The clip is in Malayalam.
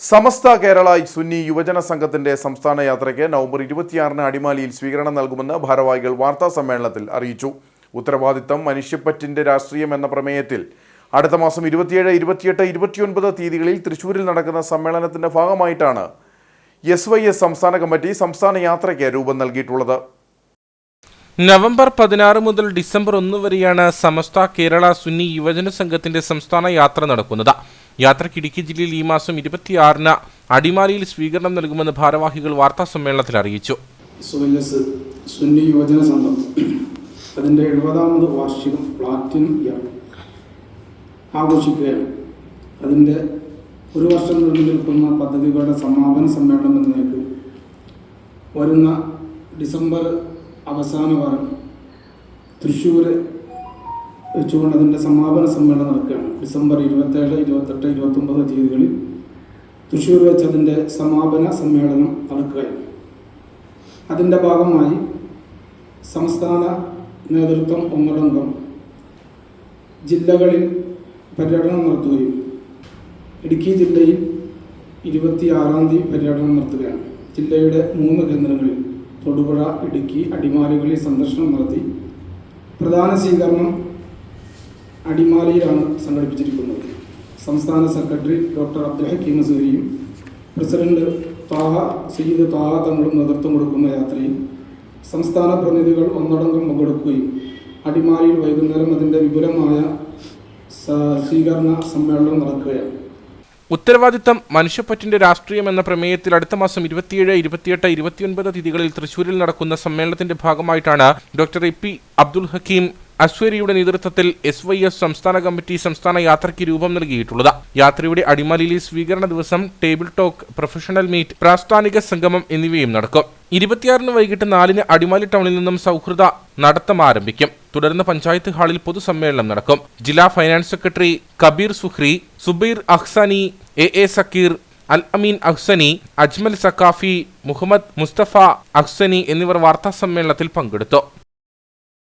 സമസ്ത കേരള സുന്നി യുവജന സംഘത്തിന്റെ സംസ്ഥാന യാത്രയ്ക്ക് നവംബർ ഇരുപത്തിയാറിന് അടിമാലിയിൽ സ്വീകരണം നൽകുമെന്ന് ഭാരവാഹികൾ വാർത്താ സമ്മേളനത്തിൽ അറിയിച്ചു. ഉത്തരവാദിത്തം മനുഷ്യപ്പറ്റിന്റെ രാഷ്ട്രീയം എന്ന പ്രമേയത്തിൽ. അടുത്ത മാസം ഇരുപത്തിയേഴ് ഇരുപത്തിയെട്ട് ഇരുപത്തിയൊൻപത് തീയതികളിൽ തൃശൂരിൽ നടക്കുന്ന സമ്മേളനത്തിന്റെ ഭാഗമായിട്ടാണ് എസ് വൈ എസ് സംസ്ഥാന കമ്മിറ്റി സംസ്ഥാന യാത്രയ്ക്ക് രൂപം നൽകിയിട്ടുള്ളത്. നവംബർ പതിനാറ് മുതൽ ഡിസംബർ ഒന്ന് വരെയാണ് സമസ്ത കേരള സുന്നി യുവജന സംഘത്തിന്റെ സംസ്ഥാന യാത്ര നടക്കുന്നത്. യാത്രയ്ക്ക് ഇടുക്കി ജില്ലയിൽ ഈ മാസം ഇരുപത്തിയാറിന് അടിമാലിയിൽ സ്വീകരണം നൽകുമെന്ന് ഭാരവാഹികൾ വാർത്താ സമ്മേളനത്തിൽ അറിയിച്ചു സുന്നി സംഘം. അതിന്റെ എഴുപതാമത് വാർഷികം പ്ലാറ്റിനം ഇയർ ആഘോഷിക്കുകയാണ്. അതിന്റെ ഒരു വർഷം നീണ്ടു നിൽക്കുന്ന പദ്ധതികളുടെ സമാപന സമ്മേളനം എന്ന നിലയ്ക്ക് വരുന്ന ഡിസംബർ അവസാന വാരം തൃശ്ശൂർ വെച്ചുകൊണ്ട് അതിന്റെ സമാപന സമ്മേളനം നടക്കുകയാണ്. ഡിസംബർ ഇരുപത്തേഴ് ഇരുപത്തെട്ട് ഇരുപത്തൊമ്പത് തീയതികളിൽ തൃശ്ശൂർ വെച്ച് അതിന്റെ സമാപന സമ്മേളനം നടക്കുകയാണ്. അതിന്റെ ഭാഗമായി സംസ്ഥാന നേതൃത്വം ഒന്നടങ്കം ജില്ലകളിൽ പര്യടനം നടത്തുകയും ഇടുക്കി ജില്ലയിൽ ഇരുപത്തിയാറാം തീയതി പര്യടനം നടത്തുകയാണ്. ജില്ലയുടെ മൂന്ന് കേന്ദ്രങ്ങളിൽ തൊടുപുഴ ഇടുക്കി അടിമാലികളിൽ സന്ദർശനം നടത്തി പ്രധാന സ്വീകരണം അടിമാലിയിലാണ് സംഘടിപ്പിച്ചിരിക്കുന്നത്. സംസ്ഥാന secretary doctor Abdul Hakeem president Thaha Sayyid Thaha തങ്ങളും നേതൃത്വം കൊടുക്കുന്ന യാത്രയിൽ സംസ്ഥാന പ്രതിനിധികൾ ഒന്നടങ്കം പങ്കെടുക്കുകയും അടിമാലിയിൽ വൈകുന്നേരം അതിന്റെ വിപുലമായ സ്വീകരണ സമ്മേളനം നടക്കുകയാണ്. ഉത്തരവാദിത്തം മനുഷ്യപ്പറ്റിന്റെ രാഷ്ട്രീയം എന്ന പ്രമേയത്തിൽ അടുത്ത മാസം ഇരുപത്തിയേഴ് ഇരുപത്തിയെട്ട് ഇരുപത്തിയൊൻപത് തീയതികളിൽ തൃശൂരിൽ നടക്കുന്ന സമ്മേളനത്തിന്റെ ഭാഗമായിട്ടാണ് doctor A P Abdul Hakeem അസ്വരിയുടെ നേതൃത്വത്തിൽ എസ് വൈ എസ് സംസ്ഥാന കമ്മിറ്റി സംസ്ഥാന യാത്രയ്ക്ക് രൂപം നൽകിയിട്ടുള്ളത്. യാത്രയുടെ അടിമാലിയിലെ സ്വീകരണ ദിവസം ടേബിൾ ടോക്ക് പ്രൊഫഷണൽ മീറ്റ് പ്രാസ്ഥാനിക സംഗമം എന്നിവയും നടക്കും. ഇരുപത്തിയാറിന് വൈകിട്ട് നാലിന് അടിമാലി ടൗണിൽ നിന്നും സൗഹൃദ നടത്തം ആരംഭിക്കും. തുടർന്ന് പഞ്ചായത്ത് ഹാളിൽ പൊതുസമ്മേളനം നടക്കും. ജില്ലാ finance secretary Kabeer Suhri Subair Ahsani A A Sakir Al Ameen Ahsani Ajmal Saqafi Muhammad Mustafa Ahsani എന്നിവർ വാർത്താ സമ്മേളനത്തിൽ പങ്കെടുത്തു.